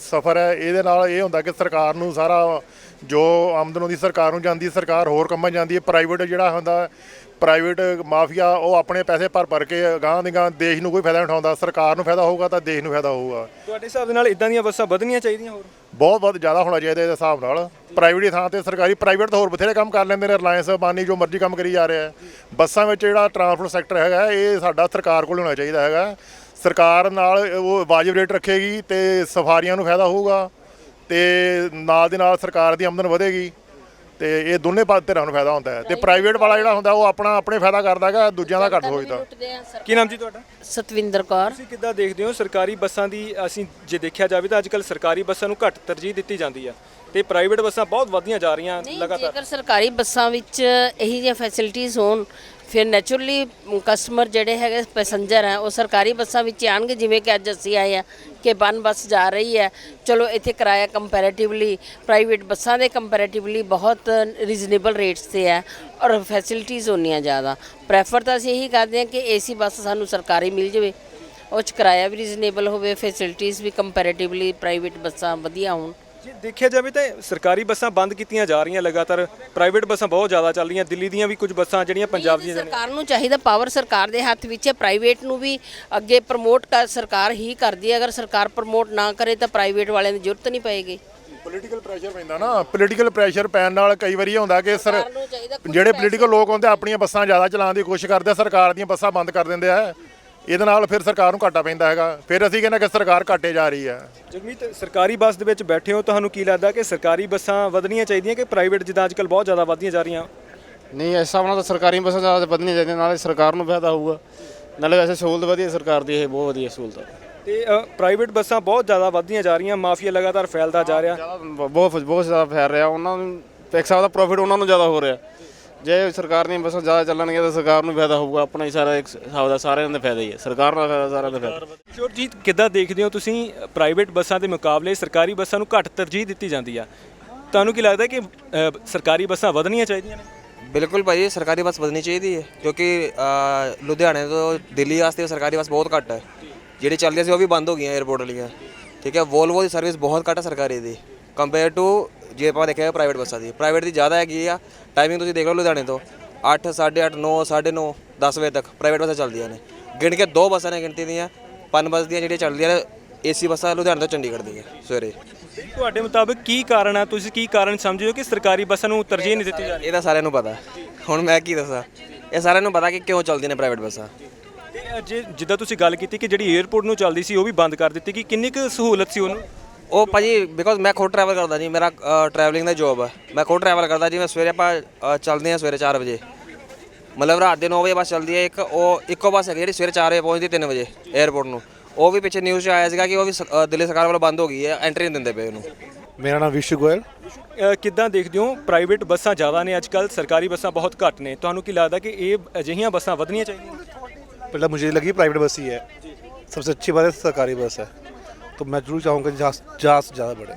ਸਫ਼ਰ ਹੈ, ਇਹਦੇ ਨਾਲ ਇਹ ਹੁੰਦਾ ਕਿ ਸਰਕਾਰ ਨੂੰ ਸਾਰਾ ਜੋ ਆਮਦਨ ਉਹਦੀ ਸਰਕਾਰ ਨੂੰ ਜਾਂਦੀ, ਸਰਕਾਰ ਹੋਰ ਕੰਮਾਂ 'ਚ ਜਾਂਦੀ ਹੈ ਪ੍ਰਾਈਵੇਟ ਜਿਹੜਾ ਹੁੰਦਾ ਪ੍ਰਾਈਵੇਟ ਮਾਫੀਆ ਉਹ ਆਪਣੇ ਪੈਸੇ ਭਰ ਭਰ ਕੇ ਗਾਂ ਦੀ ਗਾਂ ਦੇਸ਼ ਨੂੰ ਕੋਈ ਫਾਇਦਾ ਨਹੀਂ ਉਠਾਉਂਦਾ ਸਰਕਾਰ ਨੂੰ ਫਾਇਦਾ ਹੋਊਗਾ ਤਾਂ ਦੇਸ਼ ਨੂੰ ਫਾਇਦਾ ਹੋਊਗਾ। ਤੁਹਾਡੇ ਹਿਸਾਬ ਦੇ ਨਾਲ ਇਦਾਂ ਦੀਆਂ ਬੱਸਾਂ ਵਧਣੀਆਂ ਚਾਹੀਦੀਆਂ ਹੋਰ? ਬਹੁਤ ਬਹੁਤ ਜ਼ਿਆਦਾ ਹੋਣਾ ਚਾਹੀਦਾ ਇਹਦੇ ਹਿਸਾਬ ਨਾਲ। ਪ੍ਰਾਈਵੇਟ ਥਾਂ ਤੇ ਸਰਕਾਰੀ ਪ੍ਰਾਈਵੇਟ ਤਾਂ ਹੋਰ ਬਥੇਰੇ ਕੰਮ ਕਰ ਲੈਂਦੇ ਨੇ ਰਿਲਾਇੰਸ ਬਾਨੀ ਜੋ ਮਰਜ਼ੀ ਕੰਮ ਕਰੀ ਜਾ ਰਿਹਾ ਹੈ। ਬੱਸਾਂ ਵਿੱਚ ਜਿਹੜਾ ਟਰਾਂਸਪੋਰਟ ਸੈਕਟਰ ਹੈਗਾ ਇਹ ਸਾਡਾ ਸਰਕਾਰ ਕੋਲ ਹੋਣਾ ਚਾਹੀਦਾ ਹੈਗਾ। ਸਰਕਾਰ ਨਾਲ ਉਹ ਵਾਜਬ ਰੇਟ ਰੱਖੇਗੀ ਤੇ ਸਫਾਰੀਆਂ ਨੂੰ ਫਾਇਦਾ ਹੋਊਗਾ ਤੇ ਨਾਲ ਦੇ ਨਾਲ ਸਰਕਾਰ ਦੀ ਆਮਦਨ ਵਧੇਗੀ। ਤੇ ਇਹ ਦੋਨੇ ਪਾਸੇ ਧਿਰਾਂ ਨੂੰ ਫਾਇਦਾ ਹੁੰਦਾ ਹੈ। ਤੇ ਪ੍ਰਾਈਵੇਟ ਵਾਲਾ ਜਿਹੜਾ ਹੁੰਦਾ ਉਹ ਆਪਣਾ ਆਪਣੇ ਫਾਇਦਾ ਕਰਦਾ ਹੈਗਾ ਦੂਜਿਆਂ ਦਾ ਘੱਟ ਸੋਚਦਾ ਕੀ ਨਾਮ ਜੀ ਤੁਹਾਡਾ? ਸਤਵਿੰਦਰ ਕੌਰ। ਤੁਸੀਂ ਕਿੱਦਾਂ ਦੇਖਦੇ ਹੋ ਸਰਕਾਰੀ ਬੱਸਾਂ ਦੀ ਅਸੀਂ ਜੇ ਦੇਖਿਆ ਜਾਵੇ ਤਾਂ ਅੱਜਕੱਲ ਸਰਕਾਰੀ ਬੱਸਾਂ ਨੂੰ ਘੱਟ ਤਰਜੀਹ ਦਿੱਤੀ ਜਾਂਦੀ ਆ। ਤੇ ਪ੍ਰਾਈਵੇਟ ਬੱਸਾਂ ਬਹੁਤ ਵਧੀਆਂ ਜਾ ਰਹੀਆਂ ਲਗਾਤਾਰ। ਜੇਕਰ ਸਰਕਾਰੀ ਬੱਸਾਂ ਵਿੱਚ ਇਹੀ ਜਿਹੀਆਂ ਫੈਸਿਲਿਟੀਆਂ ਹੋਣ ਫਿਰ ਨੈਚੁਰਲੀ ਕਸਟਮਰ ਜਿਹੜੇ ਹੈਗੇ ਪੈਸੇਂਜਰ ਹੈ ਉਹ ਸਰਕਾਰੀ ਬੱਸਾਂ ਵਿੱਚ ਆਣਗੇ ਜਿਵੇਂ ਕਿ ਅੱਜ ਅਸੀਂ ਆਏ ਆ ਕਿ ਬਨ ਬੱਸ ਜਾ ਰਹੀ ਹੈ। ਚਲੋ ਇੱਥੇ ਕਿਰਾਇਆ ਕੰਪੈਰੀਟਿਵਲੀ ਪ੍ਰਾਈਵੇਟ ਬੱਸਾਂ ਦੇ ਕੰਪੈਰੀਟਿਵਲੀ ਬਹੁਤ ਰੀਜ਼ਨੇਬਲ ਰੇਟਸ ਤੇ ਹੈ ਔਰ ਫੈਸਿਲਿਟੀਆਂ ਹੋਣੀਆਂ ਜ਼ਿਆਦਾ। ਪ੍ਰੈਫਰ ਤਾਂ ਅਸੀਂ ਇਹੀ ਕਰਦੇ ਹਾਂ ਕਿ ਏਸੀ ਬੱਸ ਸਾਨੂੰ ਸਰਕਾਰੀ ਮਿਲ ਜਾਵੇ ਉਹ 'ਚ ਕਿਰਾਇਆ ਵੀ ਰੀਜ਼ਨੇਬਲ ਹੋਵੇ ਫੈਸਿਲਿਟੀਆਂ ਵੀ ਕੰਪੈਰੀਟਿਵਲੀ ਪ੍ਰਾਈਵੇਟ ਬੱਸਾਂ ਵਧੀਆ ਹੋਣ। ਜੇ ਦੇਖਿਆ ਜਾਵੇ ਤਾਂ ਸਰਕਾਰੀ ਬੱਸਾਂ ਬੰਦ ਕੀਤੀਆਂ ਜਾ ਰਹੀਆਂ ਲਗਾਤਾਰ ਪ੍ਰਾਈਵੇਟ ਬੱਸਾਂ ਬਹੁਤ ਜ਼ਿਆਦਾ ਚੱਲ ਰਹੀਆਂ ਦਿੱਲੀ ਦੀਆਂ ਵੀ ਕੁਝ ਬੱਸਾਂ ਜਿਹੜੀਆਂ ਪੰਜਾਬ ਦੀਆਂ ਨੇ ਸਰਕਾਰ ਨੂੰ ਚਾਹੀਦਾ ਪਾਵਰ ਸਰਕਾਰ ਦੇ ਹੱਥ ਵਿੱਚ ਹੈ ਪ੍ਰਾਈਵੇਟ ਨੂੰ ਵੀ ਅੱਗੇ ਪ੍ਰਮੋਟ ਕਰ ਸਰਕਾਰ ਹੀ ਕਰਦੀ ਹੈ। ਅਗਰ ਸਰਕਾਰ ਪ੍ਰਮੋਟ ਨਾ ਕਰੇ ਤਾਂ ਪ੍ਰਾਈਵੇਟ ਵਾਲਿਆਂ ਦੀ ਜ਼ਰੂਰਤ ਨਹੀਂ ਪਏਗੀ। ਪੋਲੀਟੀਕਲ ਪ੍ਰੈਸ਼ਰ ਪੈਂਦਾ ਨਾ। ਪੋਲੀਟੀਕਲ ਪ੍ਰੈਸ਼ਰ ਪੈਣ ਨਾਲ ਕਈ ਵਾਰੀ ਇਹ ਹੁੰਦਾ ਕਿ ਸਰ ਜਿਹੜੇ ਪੋਲੀਟੀਕਲ ਲੋਕ ਹੁੰਦੇ ਆਪਣੀਆਂ ਬੱਸਾਂ ਜ਼ਿਆਦਾ ਚਲਾਉਣ ਦੀ ਕੋਸ਼ਿਸ਼ ਕਰਦੇ ਆ, ਸਰਕਾਰ ਦੀਆਂ ਬੱਸਾਂ ਬੰਦ ਕਰ ਦਿੰਦੇ ਆ। ਇਹਦੇ ਨਾਲ ਫਿਰ ਸਰਕਾਰ ਨੂੰ ਘਾਟਾ ਪੈਂਦਾ ਹੈਗਾ। ਫਿਰ ਅਸੀਂ ਕਹਿੰਦੇ ਕਿ ਸਰਕਾਰ ਘਾਟੇ ਜਾ ਰਹੀ ਹੈ। ਜਗਮੀਤ ਸਰਕਾਰੀ ਬੱਸ ਦੇ ਵਿੱਚ ਬੈਠੇ ਹੋ ਤੁਹਾਨੂੰ ਕੀ ਲੱਗਦਾ ਕਿ ਸਰਕਾਰੀ ਬੱਸਾਂ ਵਧਣੀਆਂ ਚਾਹੀਦੀਆਂ ਕਿ ਪ੍ਰਾਈਵੇਟ ਜਿੱਦਾਂ ਅੱਜਕੱਲ ਬਹੁਤ ਜ਼ਿਆਦਾ ਵਧਦੀਆਂ ਜਾ ਰਹੀਆਂ? ਨਹੀਂ ਇਸ ਹਿਸਾਬ ਨਾਲ ਤਾਂ ਸਰਕਾਰੀ ਬੱਸਾਂ ਜ਼ਿਆਦਾ ਵਧਣੀਆਂ ਚਾਹੀਦੀਆਂ ਨਾਲੇ ਸਰਕਾਰ ਨੂੰ ਫਾਇਦਾ ਹੋਊਗਾ। ਨਾਲੇ ਵੈਸੇ ਸਹੂਲਤ ਵਧੀਆ ਸਰਕਾਰ ਦੀ ਇਹ ਬਹੁਤ ਵਧੀਆ ਸਹੂਲਤ ਹੈ ਤੇ ਪ੍ਰਾਈਵੇਟ ਬੱਸਾਂ ਬਹੁਤ ਜ਼ਿਆਦਾ ਵਧਦੀਆਂ ਜਾ ਰਹੀਆਂ ਮਾਫੀਆ ਲਗਾਤਾਰ ਫੈਲਦਾ ਜਾ ਰਿਹਾ। ਬਹੁਤ ਬਹੁਤ ਜ਼ਿਆਦਾ ਫੈਲ ਰਿਹਾ ਉਹਨਾਂ ਨੂੰ ਇੱਕ ਹਿਸਾਬ ਦਾ ਪ੍ਰੋਫਿਟ ਉਹਨਾਂ ਨੂੰ ਜ਼ਿਆਦਾ ਹੋ ਰਿਹਾ। ਜੇ ਸਰਕਾਰ ਦੀਆਂ ਬੱਸਾਂ ਜ਼ਿਆਦਾ ਚੱਲਣਗੀਆਂ ਤਾਂ ਸਰਕਾਰ ਨੂੰ ਫਾਇਦਾ ਹੋਊਗਾ ਆਪਣਾ ਹੀ ਸਾਰਾ ਇੱਕ ਹਿਸਾਬ ਦਾ ਸਾਰਿਆਂ ਦਾ ਫਾਇਦਾ ਹੀ ਹੈ। ਸਰਕਾਰ ਦਾ ਫਾਇਦਾ ਸਾਰਿਆਂ ਦਾ ਫਾਇਦਾ। ਕਿਸ਼ੋਰਜੀਤ ਕਿੱਦਾਂ ਦੇਖਦੇ ਹੋ ਤੁਸੀਂ ਪ੍ਰਾਈਵੇਟ ਬੱਸਾਂ ਦੇ ਮੁਕਾਬਲੇ ਸਰਕਾਰੀ ਬੱਸਾਂ ਨੂੰ ਘੱਟ ਤਰਜੀਹ ਦਿੱਤੀ ਜਾਂਦੀ ਆ? ਤੁਹਾਨੂੰ ਕੀ ਲੱਗਦਾ ਕਿ ਅ, ਸਰਕਾਰੀ ਬੱਸਾਂ ਵਧਣੀਆਂ ਚਾਹੀਦੀਆਂ ਨੇ? ਬਿਲਕੁਲ ਭਾਜੀ ਸਰਕਾਰੀ ਬੱਸ ਵਧਣੀ ਚਾਹੀਦੀ ਹੈ ਕਿਉਂਕਿ ਅ, ਲੁਧਿਆਣੇ ਤੋਂ ਦਿੱਲੀ ਵਾਸਤੇ ਸਰਕਾਰੀ ਬੱਸ ਬਹੁਤ ਘੱਟ ਹੈ। ਜਿਹੜੀ ਚੱਲਦੀਆਂ ਸੀ ਉਹ ਵੀ ਬੰਦ ਹੋ ਗਈਆਂ 에어ਪੋਰਟ ਵਾਲੀਆਂ। ਠੀਕ ਹੈ ਵੋਲਵੋ ਦੀ ਸਰਵਿਸ ਬਹੁਤ ਘੱਟ ਹੈ ਸਰਕਾਰੀ ਦੀ। ਕੰਪੇਅਰ ਟੂ ਜੇ ਆਪਾਂ ਦੇਖਿਆ ਪ੍ਰਾਈਵੇਟ ਬੱਸਾਂ ਦੀ ਪ੍ਰਾਈਵੇਟ ਦੀ ਜ਼ਿਆਦਾ ਹੈਗੀ ਆ ਟਾਈਮਿੰਗ ਤੁਸੀਂ ਦੇਖ ਲਓ ਲੁਧਿਆਣੇ ਤੋਂ 8 8:30 9 9:30 10 ਵਜੇ ਤੱਕ ਪ੍ਰਾਈਵੇਟ ਬੱਸਾਂ ਚੱਲਦੀਆਂ ਨੇ। ਗਿਣ ਕੇ ਦੋ ਬੱਸਾਂ ਨੇ ਗਿਣਤੀ ਦੀਆਂ ਪੰਜ ਬੱਸ ਦੀਆਂ ਜਿਹੜੀਆਂ ਚੱਲਦੀਆਂ ਨੇ ਏਸੀ ਬੱਸਾਂ ਲੁਧਿਆਣੇ ਤੋਂ ਚੰਡੀਗੜ੍ਹ ਦੀਆਂ ਸਵੇਰੇ। ਤੁਹਾਡੇ ਮੁਤਾਬਕ ਕੀ ਕਾਰਨ ਆ? ਤੁਸੀਂ ਕੀ ਕਾਰਨ ਸਮਝਦੇ ਹੋ ਕਿ ਸਰਕਾਰੀ ਬੱਸਾਂ ਨੂੰ ਤਰਜੀਹ ਨਹੀਂ ਦਿੱਤੀ ਜਾ ਰਹੀ? ਇਹ ਤਾਂ ਸਾਰਿਆਂ ਨੂੰ ਪਤਾ। ਹੁਣ ਮੈਂ ਕੀ ਦੱਸਾਂ? ਇਹ ਸਾਰਿਆਂ ਨੂੰ ਪਤਾ ਕਿ ਕਿਉਂ ਚੱਲਦੀਆਂ ਨੇ ਪ੍ਰਾਈਵੇਟ ਬੱਸਾਂ। ਤੇ ਜੇ ਜਿੱਦਾਂ ਤੁਸੀਂ ਗੱਲ ਕੀਤੀ ਕਿ ਜਿਹੜੀ 에어ਪੋਰਟ ਨੂੰ ਚੱਲਦੀ ਸੀ ਉਹ ਵੀ ਬੰਦ ਕਰ ਦਿੱਤੀ ਕਿ ਕਿੰਨੀ ਕੁ ਸਹੂਲਤ ਸੀ ਉਹਨੂੰ? ਉਹ ਭਾਜੀ ਬਿਕੋਜ਼ ਮੈਂ ਖੁਦ ਟਰੈਵਲ ਕਰਦਾ ਜੀ ਮੇਰਾ ਟਰੈਵਲਿੰਗ ਦਾ ਜੋਬ ਹੈ ਮੈਂ ਖੁਦ ਟਰੈਵਲ ਕਰਦਾ ਜੀ ਮੈਂ ਸਵੇਰੇ ਆਪਾਂ ਚੱਲਦੇ ਹਾਂ ਸਵੇਰੇ 4 ਵਜੇ। ਮਤਲਬ ਰਾਤ ਦੇ 9 ਵਜੇ ਬਸ ਚੱਲਦੀ ਹੈ ਇੱਕ ਉਹ ਇੱਕੋ ਬੱਸ ਹੈਗੀ ਜਿਹੜੀ ਸਵੇਰੇ 4 ਵਜੇ ਪਹੁੰਚਦੀ 3 ਵਜੇ 에ਅਰਪੋਰਟ ਨੂੰ। ਉਹ ਵੀ ਪਿੱਛੇ ਨਿਊਜ਼ 'ਚ ਆਇਆ ਸੀਗਾ ਕਿ ਉਹ ਵੀ ਸ- ਦਿੱਲੀ ਸਰਕਾਰ ਵੱਲੋਂ ਬੰਦ ਹੋ ਗਈ ਹੈ ਐਂਟਰੀ ਨਹੀਂ ਦਿੰਦੇ ਪਏ ਉਹਨੂੰ। ਮੇਰਾ ਨਾਮ ਵਿਸ਼ੂ ਗੋਇਲ। ਕਿੱਦਾਂ ਦੇਖਦੇ ਹੋ ਪ੍ਰਾਈਵੇਟ ਬੱਸਾਂ ਜ਼ਿਆਦਾ ਨੇ ਅੱਜ ਕੱਲ ਸਰਕਾਰੀ ਬੱਸਾਂ ਬਹੁਤ ਘੱਟ ਨੇ। ਤੁਹਾਨੂੰ ਕੀ ਲੱਗਦਾ ਕਿ ਇਹ ਅਜਿਹੀਆਂ ਬੱਸਾਂ ਵਧਣੀਆਂ ਚਾਹੀਦੀਆਂ? ਪਹਿਲਾਂ मुझे ਲੱਗੀ ਪ੍ਰਾਈਵੇਟ ਬੱਸ ਹੀ ਹੈ। ਸਭ ਤੋਂ ਅੱਛੀ है ਸਰਕਾਰੀ ਬੱਸ ਹੈ। तो मैं जरूर चाहूँगा जहाँ जहाँ से ज़्यादा बढ़े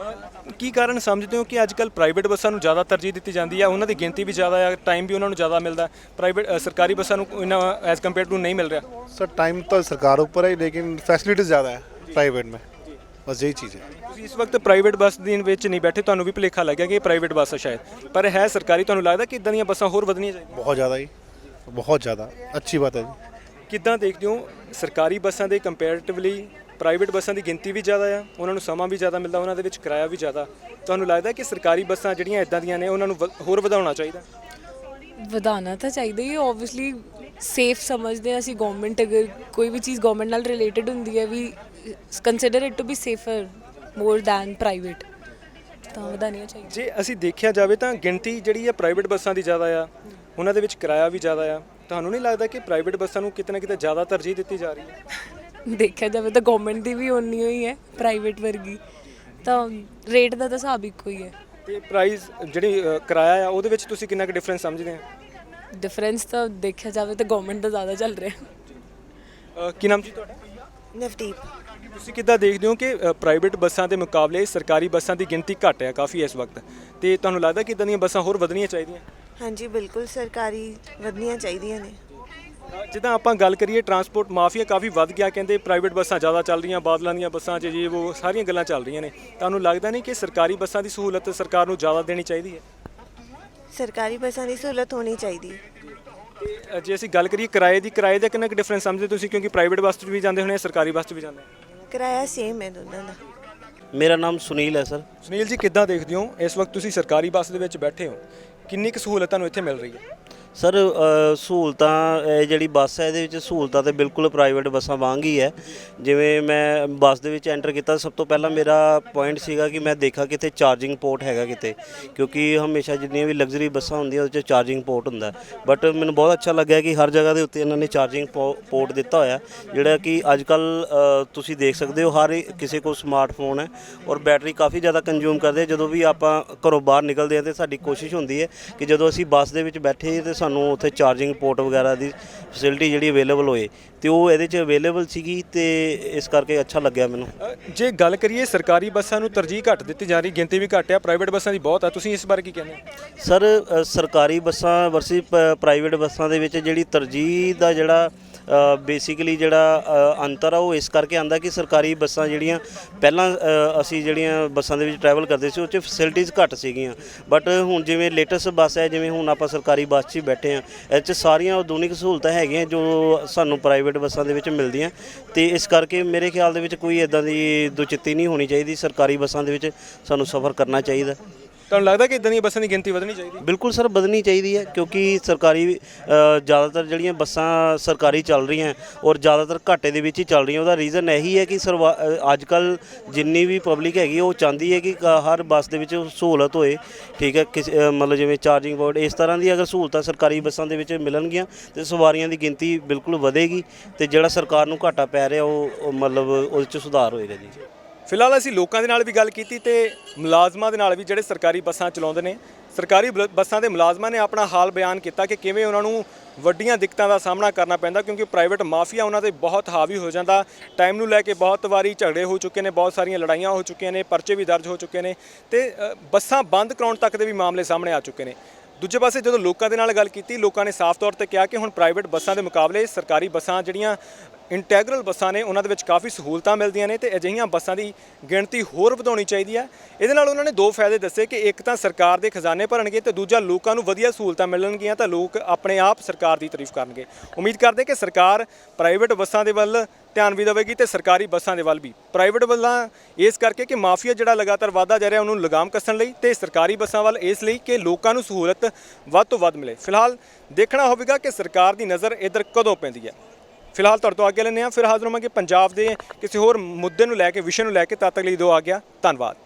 ਅ, ਕੀ ਕਾਰਨ ਸਮਝਦੇ ਹੋ ਕਿ ਅੱਜਕੱਲ ਪ੍ਰਾਈਵੇਟ ਬੱਸਾਂ ਨੂੰ ਜ਼ਿਆਦਾ ਤਰਜੀਹ ਦਿੱਤੀ ਜਾਂਦੀ ਹੈ ਉਹਨਾਂ ਦੀ ਗਿਣਤੀ ਵੀ ਜ਼ਿਆਦਾ ਹੈ ਟਾਈਮ ਵੀ ਉਹਨਾਂ ਨੂੰ ਜ਼ਿਆਦਾ ਮਿਲਦਾ ਪ੍ਰਾਈਵੇਟ ਸਰਕਾਰੀ ਬੱਸਾਂ ਨੂੰ ਇਹਨਾਂ ਐਜ਼ ਕੰਪੇਅਰ ਟੂ ਨਹੀਂ ਮਿਲ ਰਿਹਾ सर टाइम तो सरकार ऊपर है लेकिन फैसिलिटीज़ ज़्यादा है प्राइवेट में बस यही चीज़ है ਤੁਸੀਂ ਇਸ ਵਕਤ ਪ੍ਰਾਈਵੇਟ ਬੱਸ ਦੇ ਵਿੱਚ ਨਹੀਂ ਬੈਠੇ ਤੁਹਾਨੂੰ ਵੀ ਭੁਲੇਖਾ ਲੱਗਿਆ ਕਿ ਇਹ ਪ੍ਰਾਈਵੇਟ ਬੱਸ ਹੈ ਸ਼ਾਇਦ ਪਰ ਹੈ ਸਰਕਾਰੀ ਤੁਹਾਨੂੰ ਲੱਗਦਾ ਕਿ ਇਦਾਂ ਦੀਆਂ ਬੱਸਾਂ ਹੋਰ ਵਧਣੀਆਂ ਚਾਹੀਦੀਆਂ बहुत ज़्यादा ही बहुत ज़्यादा अच्छी बात है जी ਕਿੱਦਾਂ ਦੇਖਦੇ ਹੋ ਸਰਕਾਰੀ ਬੱਸਾਂ ਦੇ ਕੰਪੈਰੀਟਿਵਲੀ ਪ੍ਰਾਈਵੇਟ ਬੱਸਾਂ ਦੀ ਗਿਣਤੀ ਵੀ ਜ਼ਿਆਦਾ ਆ ਉਹਨਾਂ ਨੂੰ ਸਮਾਂ ਵੀ ਜ਼ਿਆਦਾ ਮਿਲਦਾ ਉਹਨਾਂ ਦੇ ਵਿੱਚ ਕਿਰਾਇਆ ਵੀ ਜ਼ਿਆਦਾ। ਤੁਹਾਨੂੰ ਲੱਗਦਾ ਕਿ ਸਰਕਾਰੀ ਬੱਸਾਂ ਜਿਹੜੀਆਂ ਇਦਾਂ ਦੀਆਂ ਨੇ ਉਹਨਾਂ ਨੂੰ ਵ- ਹੋਰ ਵਧਾਉਣਾ ਚਾਹੀਦਾ? ਵਧਾਉਣਾ ਤਾਂ ਚਾਹੀਦਾ ਹੀ ਆਬਵੀਅਸਲੀ ਸੇਫ ਸਮਝਦੇ ਹਾਂ ਅਸੀਂ ਗਵਰਨਮੈਂਟ ਅਗਰ ਕੋਈ ਵੀ ਚੀਜ਼ ਗਵਰਨਮੈਂਟ ਨਾਲ ਰਿਲੇਟਡ ਹੁੰਦੀ ਹੈ ਵੀ consider it to be safer more than private ਤਾਂ ਵਧਾਉਣੀਆਂ ਚਾਹੀਦੀਆਂ। ਜੇ ਅਸੀਂ ਦੇਖਿਆ ਜਾਵੇ ਤਾਂ ਗਿਣਤੀ ਜਿਹੜੀ ਆ ਪ੍ਰਾਈਵੇਟ ਬੱਸਾਂ ਦੀ ਜ਼ਿਆਦਾ ਆ ਉਹਨਾਂ ਦੇ ਵਿੱਚ ਕਿਰਾਇਆ ਵੀ ਜ਼ਿਆਦਾ ਆ। ਤੁਹਾਨੂੰ ਨਹੀਂ ਲੱਗਦਾ ਕਿ ਪ੍ਰਾਈਵੇਟ ਬੱਸਾਂ ਨੂੰ ਕਿਤੇ ਨਾ ਕਿਤੇ ਜ਼ਿਆਦਾ ਤਰਜੀਹ ਦਿੱਤੀ ਜਾ ਰਹੀ ਹੈ? ਦੇਖਿਆ ਜਾਵੇ ਤਾਂ ਗਵਰਨਮੈਂਟ ਦੀ ਵੀ ਓਨੀ ਹੋਈ ਹੈ ਪ੍ਰਾਈਵੇਟ ਵਰਗੀ। ਤਾਂ ਰੇਟ ਦਾ ਤਾਂ ਹਿਸਾਬ ਇੱਕੋ ਹੀ ਹੈ। ਤੇ ਪ੍ਰਾਈਸ ਜਿਹੜੀ ਅ, ਕਿਰਾਇਆ ਆ ਉਹਦੇ ਵਿੱਚ ਤੁਸੀਂ ਕਿੰਨਾ ਕੁ ਡਿਫਰੈਂਸ ਸਮਝਦੇ ਆ ਡਿਫਰੈਂਸ ਤਾਂ ਦੇਖਿਆ ਜਾਵੇ ਤਾਂ ਗਵਰਨਮੈਂਟ ਦਾ ਜ਼ਿਆਦਾ ਚੱਲ ਰਿਹਾ। ਕੀ ਨਾਮ ਜੀ ਤੁਹਾਡਾ? ਨਵਦੀਪ। ਤੁਸੀਂ ਕਿੱਦਾਂ ਦੇਖਦੇ ਹੋ ਕਿ ਪ੍ਰਾਈਵੇਟ ਬੱਸਾਂ ਦੇ ਮੁਕਾਬਲੇ ਸਰਕਾਰੀ ਬੱਸਾਂ ਦੀ ਗਿਣਤੀ ਘੱਟ ਹੈ ਕਾਫੀ ਇਸ ਵਕਤ? ਤੇ ਤੁਹਾਨੂੰ ਲੱਗਦਾ ਕਿ ਇਦਾਂ ਦੀਆਂ ਬੱਸਾਂ ਹੋਰ ਵਧਣੀਆਂ ਚਾਹੀਦੀਆਂ? ਹਾਂਜੀ ਬਿਲਕੁਲ ਸਰਕਾਰੀ ਵਧਣੀਆਂ ਚਾਹੀਦੀਆਂ ਨੇ। ਜਿੱਦਾਂ ਆਪਾਂ ਗੱਲ ਕਰੀਏ ਟਰਾਂਸਪੋਰਟ ਮਾਫੀਆ ਕਾਫੀ ਵੱਧ ਗਿਆ ਕਹਿੰਦੇ ਪ੍ਰਾਈਵੇਟ ਬੱਸਾਂ ਜ਼ਿਆਦਾ ਚੱਲ ਰਹੀਆਂ ਬਾਦਲਾਂ ਦੀਆਂ ਬੱਸਾਂ 'ਚ ਜੀ ਉਹ ਸਾਰੀਆਂ ਗੱਲਾਂ ਚੱਲ ਰਹੀਆਂ ਨੇ ਤੁਹਾਨੂੰ ਲੱਗਦਾ ਨਹੀਂ ਕਿ ਸਰਕਾਰੀ ਬੱਸਾਂ ਦੀ ਸਹੂਲਤ ਸਰਕਾਰ ਨੂੰ ਜ਼ਿਆਦਾ ਦੇਣੀ ਚਾਹੀਦੀ ਹੈ? ਸਰਕਾਰੀ ਬੱਸਾਂ ਦੀ ਸਹੂਲਤ ਹੋਣੀ ਚਾਹੀਦੀ ਹੈ। ਤੇ ਜੇ ਅਸੀਂ ਗੱਲ ਕਰੀਏ ਕਿਰਾਏ ਦੀ ਕਿਰਾਏ ਦਾ ਕਿੰਨਾ ਕੁ ਡਿਫਰੈਂਸ ਸਮਝਦੇ ਤੁਸੀਂ ਕਿਉਂਕਿ ਪ੍ਰਾਈਵੇਟ ਬੱਸ 'ਚ ਵੀ ਜਾਂਦੇ ਹੋਣੇ ਸਰਕਾਰੀ ਬੱਸ 'ਚ ਵੀ ਜਾਂਦੇ ਹੋ ਕਿਰਾਇਆ ਸੇਮ ਹੈ ਦੋਨਾਂ ਦਾ। ਮੇਰਾ ਨਾਮ ਸੁਨੀਲ ਹੈ ਸਰ। ਸੁਨੀਲ ਜੀ ਕਿੱਦਾਂ ਦੇਖਦੇ ਹੋ? ਇਸ ਵਕਤ ਤੁਸੀਂ ਸਰਕਾਰੀ ਬੱਸ ਦੇ ਵਿੱਚ ਬੈਠੇ ਹੋ। ਕਿੰਨੀ ਕੁ ਸਹੂਲਤ ਤੁਹਾਨੂੰ ਇੱਥੇ ਮਿਲ ਰਹੀ ਹੈ? ਸਰ ਸਹੂਲਤਾਂ, ਇਹ ਜਿਹੜੀ ਬੱਸ ਹੈ, ਇਹਦੇ ਵਿੱਚ ਸਹੂਲਤਾਂ ਤੇ ਬਿਲਕੁਲ ਪ੍ਰਾਈਵੇਟ ਬੱਸਾਂ ਵਾਂਗ ਹੀ ਹੈ। ਜਿਵੇਂ ਮੈਂ ਬੱਸ ਦੇ ਵਿੱਚ ਐਂਟਰ ਕੀਤਾ, ਸਭ ਤੋਂ ਪਹਿਲਾਂ ਮੇਰਾ ਪੁਆਇੰਟ ਸੀਗਾ ਕਿ ਮੈਂ ਦੇਖਾ ਕਿਤੇ ਚਾਰਜਿੰਗ ਪੋਰਟ ਹੈਗਾ ਕਿਤੇ। ਕਿਉਂਕਿ ਹਮੇਸ਼ਾ ਜਿੰਨੀਆਂ ਵੀ ਲਗਜ਼ਰੀ ਬੱਸਾਂ ਹੁੰਦੀਆਂ, ਉਹਦੇ 'ਚ ਚਾਰਜਿੰਗ ਪੋਰਟ ਹੁੰਦਾ। ਬਟ ਮੈਨੂੰ ਬਹੁਤ ਅੱਛਾ ਲੱਗਿਆ ਕਿ ਹਰ ਜਗ੍ਹਾ ਦੇ ਉੱਤੇ ਇਹਨਾਂ ਨੇ ਚਾਰਜਿੰਗ ਪੋਰਟ ਦਿੱਤਾ ਹੋਇਆ। ਜਿਹੜਾ ਕਿ ਅੱਜ ਕੱਲ ਤੁਸੀਂ ਦੇਖ ਸਕਦੇ ਹੋ, ਹਰ ਕਿਸੇ ਕੋਲ ਸਮਾਰਟਫੋਨ ਹੈ ਔਰ ਬੈਟਰੀ ਕਾਫੀ ਜ਼ਿਆਦਾ ਕੰਜ਼ਿਊਮ ਕਰਦੇ ਜਦੋਂ ਵੀ ਆਪਾਂ ਘਰੋਂ ਬਾਹਰ ਨਿਕਲਦੇ ਆ ਤੇ ਸਾਡੀ ਕੋਸ਼ਿਸ਼ ਹੁੰਦੀ ਹੈ ਕਿ ਜਦੋਂ ਅਸੀਂ ਬੱਸ ਦੇ ਵਿੱਚ ਬੈਠੇ ਤੇ ਸਾਨੂੰ ਉੱਥੇ ਚਾਰਜਿੰਗ ਪੋਰਟ ਵਗੈਰਾ ਦੀ ਫੈਸਿਲਿਟੀ ਜਿਹੜੀ ਅਵੇਲੇਬਲ ਹੋਏ ਤੇ ਉਹ ਇਹਦੇ 'ਚ ਅਵੇਲੇਬਲ ਸੀਗੀ ਤੇ ਇਸ ਕਰਕੇ ਅੱਛਾ ਲੱਗਿਆ ਮੈਨੂੰ। ਜੇ ਗੱਲ ਕਰੀਏ ਸਰਕਾਰੀ ਬੱਸਾਂ ਨੂੰ ਤਰਜੀਹ ਘੱਟ ਦਿੱਤੀ ਜਾ ਰਹੀ ਗਿਣਤੀ ਵੀ ਘੱਟ ਆ ਪ੍ਰਾਈਵੇਟ ਬੱਸਾਂ ਦੀ ਬਹੁਤ ਆ ਤੁਸੀਂ ਇਸ ਬਾਰੇ ਕੀ ਕਹਿੰਦੇ ਸਰ ਸਰਕਾਰੀ ਬੱਸਾਂ ਵਰਸੀ ਪ੍ਰਾਈਵੇਟ ਬੱਸਾਂ ਦੇ ਵਿੱਚ ਜਿਹੜੀ ਤਰਜੀਹ ਦਾ ਜਿਹੜਾ ਬੇਸਿਕਲੀ ਜਿਹੜਾ ਅ, ਅੰਤਰ ਆ ਉਹ ਇਸ ਕਰਕੇ ਆਂਦਾ ਕਿ ਸਰਕਾਰੀ ਬੱਸਾਂ ਜਿਹੜੀਆਂ ਪਹਿਲਾਂ ਅ, ਅਸੀਂ ਜਿਹੜੀਆਂ ਬੱਸਾਂ ਦੇ ਵਿੱਚ ਟਰੈਵਲ ਕਰਦੇ ਸੀ ਉਹ 'ਚ ਫੈਸਿਲਿਟੀਜ਼ ਘੱਟ ਸੀਗੀਆਂ। ਬਟ ਹੁਣ ਜਿਵੇਂ ਲੇਟੈਸਟ ਬੱਸ ਹੈ ਜਿਵੇਂ ਹੁਣ ਆਪਾਂ ਸਰਕਾਰੀ ਬੱਸ 'ਚ ਹੀ ਬੈਠੇ ਆ ਇਹ 'ਚ ਸਾਰੀਆਂ ਆਧੁਨਿਕ ਸਹੂਲਤਾਂ ਹੈਗੀਆਂ ਜੋ ਸਾਨੂੰ ਪ੍ਰਾਈਵੇਟ ਬੱਸਾਂ ਦੇ ਵਿੱਚ ਮਿਲਦੀਆਂ। ਤੇ ਇਸ ਕਰਕੇ ਮੇਰੇ ਖਿਆਲ ਦੇ ਵਿੱਚ ਕੋਈ ਇਦਾਂ ਦੀ ਦੁਚਿੱਤੀ ਨਹੀਂ ਹੋਣੀ ਚਾਹੀਦੀ ਸਰਕਾਰੀ ਬੱਸਾਂ ਦੇ ਵਿੱਚ ਸਾਨੂੰ ਸਫ਼ਰ ਕਰਨਾ ਚਾਹੀਦਾ। ਤੁਹਾਨੂੰ ਲੱਗਦਾ ਕਿ ਇਦਾਂ ਦੀਆਂ ਬੱਸਾਂ ਦੀ ਗਿਣਤੀ ਵਧਣੀ ਚਾਹੀਦੀ? ਬਿਲਕੁਲ ਸਰ ਵਧਣੀ ਚਾਹੀਦੀ ਹੈ ਕਿਉਂਕਿ ਸਰਕਾਰੀ ਅ, ਜ਼ਿਆਦਾਤਰ ਜਿਹੜੀਆਂ ਬੱਸਾਂ ਸਰਕਾਰੀ ਚੱਲ ਰਹੀਆਂ ਔਰ ਜ਼ਿਆਦਾਤਰ ਘਾਟੇ ਦੇ ਵਿੱਚ ਹੀ ਚੱਲ ਰਹੀਆਂ ਉਹਦਾ ਰੀਜ਼ਨ ਇਹੀ ਹੈ ਕਿ ਸਰਵਾ- ਅ, ਅੱਜ ਕੱਲ ਜਿੰਨੀ ਵੀ ਪਬਲਿਕ ਹੈਗੀ ਉਹ ਚਾਹੁੰਦੀ ਹੈ ਕਿ ਕ- ਹਰ ਬੱਸ ਦੇ ਵਿੱਚ ਸਹੂਲਤ ਹੋਏ ਠੀਕ ਹੈ ਕਿਸ ਅ, ਮਤਲਬ ਜਿਵੇਂ ਚਾਰਜਿੰਗ ਬੋਰਡ ਇਸ ਤਰ੍ਹਾਂ ਦੀ ਅਗਰ ਸਹੂਲਤਾਂ ਸਰਕਾਰੀ ਬੱਸਾਂ ਦੇ ਵਿੱਚ ਮਿਲਣਗੀਆਂ ਤੇ ਸਵਾਰੀਆਂ ਦੀ ਗਿਣਤੀ ਬਿਲਕੁਲ ਵਧੇਗੀ ਤੇ ਜਿਹੜਾ ਸਰਕਾਰ ਨੂੰ ਘਾਟਾ ਪੈ ਰਿਹਾ ਉਹ ਉਹ ਮਤਲਬ ਉਹਦੇ 'ਚ ਸੁਧਾਰ ਹੋਏਗਾ ਜੀ। ਫਿਲਹਾਲ ਅਸੀਂ ਲੋਕਾਂ ਦੇ ਨਾਲ ਵੀ ਗੱਲ ਕੀਤੀ ਤੇ ਮੁਲਾਜ਼ਮਾਂ ਦੇ ਨਾਲ ਵੀ ਜਿਹੜੇ ਸਰਕਾਰੀ ਬੱਸਾਂ ਚਲਾਉਂਦੇ ਨੇ ਸਰਕਾਰੀ ਬ ਬੱਸਾਂ ਦੇ ਮੁਲਾਜ਼ਮਾਂ ਨੇ ਆਪਣਾ ਹਾਲ ਬਿਆਨ ਕੀਤਾ ਕਿ ਕਿਵੇਂ ਉਹਨਾਂ ਨੂੰ ਵੱਡੀਆਂ ਦਿੱਕਤਾਂ ਦਾ ਸਾਹਮਣਾ ਕਰਨਾ ਪੈਂਦਾ ਕਿਉਂਕਿ ਪ੍ਰਾਈਵੇਟ ਮਾਫੀਆ ਉਹਨਾਂ ਤੇ ਬਹੁਤ ਹਾਵੀ ਹੋ ਜਾਂਦਾ। ਟਾਈਮ ਨੂੰ ਲੈ ਕੇ ਬਹੁਤ ਵਾਰੀ ਝਗੜੇ ਹੋ ਚੁੱਕੇ ਨੇ ਬਹੁਤ ਸਾਰੀਆਂ ਲੜਾਈਆਂ ਹੋ ਚੁੱਕੀਆਂ ਨੇ ਪਰਚੇ ਵੀ ਦਰਜ ਹੋ ਚੁੱਕੇ ਨੇ ਤੇ ਅ, ਬੱਸਾਂ ਬੰਦ ਕਰਾਉਣ ਤੱਕ ਦੇ ਵੀ ਮਾਮਲੇ ਸਾਹਮਣੇ ਆ ਚੁੱਕੇ ਨੇ। ਦੂਜੇ ਪਾਸੇ ਜਦੋਂ ਲੋਕਾਂ ਦੇ ਨਾਲ ਗੱਲ ਕੀਤੀ ਲੋਕਾਂ ਨੇ ਸਾਫ਼ ਤੌਰ ਤੇ ਕਿਹਾ ਕਿ ਹੁਣ ਪ੍ਰਾਈਵੇਟ ਬੱਸਾਂ ਦੇ ਮੁਕਾਬਲੇ ਸਰਕਾਰੀ ਬੱਸਾਂ ਜਿਹੜੀਆਂ ਇੰਟੈਗਰਲ ਬੱਸਾਂ ਨੇ ਉਹਨਾਂ ਦੇ ਵਿੱਚ ਕਾਫੀ ਸਹੂਲਤਾਂ ਮਿਲਦੀਆਂ ਨੇ ਤੇ ਅਜਿਹੀਆਂ ਬੱਸਾਂ ਦੀ ਗਿਣਤੀ ਹੋਰ ਵਧਾਉਣੀ ਚਾਹੀਦੀ ਹੈ। ਇਹਦੇ ਨਾਲ ਉਹਨਾਂ ਨੇ ਦੋ ਫਾਇਦੇ ਦੱਸੇ ਕਿ ਇੱਕ ਤਾਂ ਸਰਕਾਰ ਦੇ ਖਜ਼ਾਨੇ ਭਰਨਗੇ ਤੇ ਦੂਜਾ ਲੋਕਾਂ ਨੂੰ ਵਧੀਆ ਸਹੂਲਤਾਂ ਮਿਲਣਗੀਆਂ ਤਾਂ ਲੋਕ ਆਪਣੇ ਆਪ ਸਰਕਾਰ ਦੀ ਤਾਰੀਫ ਕਰਨਗੇ। ਉਮੀਦ ਕਰਦੇ ਕਿ ਸਰਕਾਰ ਪ੍ਰਾਈਵੇਟ ਬੱਸਾਂ ਦੇ ਵੱਲ ਧਿਆਨ ਵੀ ਦੇਵੇਗੀ ਤੇ ਸਰਕਾਰੀ ਬੱਸਾਂ ਦੇ ਵੱਲ ਵੀ। ਪ੍ਰਾਈਵੇਟ ਵੱਲਾਂ ਇਸ ਕਰਕੇ ਕਿ ਮਾਫੀਆ ਜਿਹੜਾ ਲਗਾਤਾਰ ਵਾਧਾ ਜਾ ਰਿਹਾ ਉਹਨੂੰ ਲਗਾਮ ਕੱਸਣ ਲਈ ਤੇ ਸਰਕਾਰੀ ਬੱਸਾਂ ਵੱਲ ਇਸ ਲਈ ਕਿ ਲੋਕਾਂ ਨੂੰ ਸਹੂਲਤ ਵੱਧ ਤੋਂ ਵੱਧ ਮਿਲੇ। ਫਿਲਹਾਲ ਦੇਖਣਾ ਹੋਵੇਗਾ ਕਿ ਸਰਕਾਰ ਦੀ ਨਜ਼ਰ ਇੱਧਰ ਕਦੋਂ ਪੈਂਦੀ ਹੈ। ਫਿਲਹਾਲ ਤੁਹਾਡੇ ਤੋਂ ਅੱਗੇ ਲੈਂਦੇ ਹਾਂ। ਫਿਰ ਹਾਜ਼ਰ ਹੋਵਾਂਗੇ ਪੰਜਾਬ ਦੇ ਕਿਸੇ ਹੋਰ ਮੁੱਦੇ ਨੂੰ ਲੈ ਕੇ, ਵਿਸ਼ੇ ਨੂੰ ਲੈ ਕੇ। ਤਦ ਤੱਕ ਲਈ ਦੋ ਆ ਗਿਆ। ਧੰਨਵਾਦ।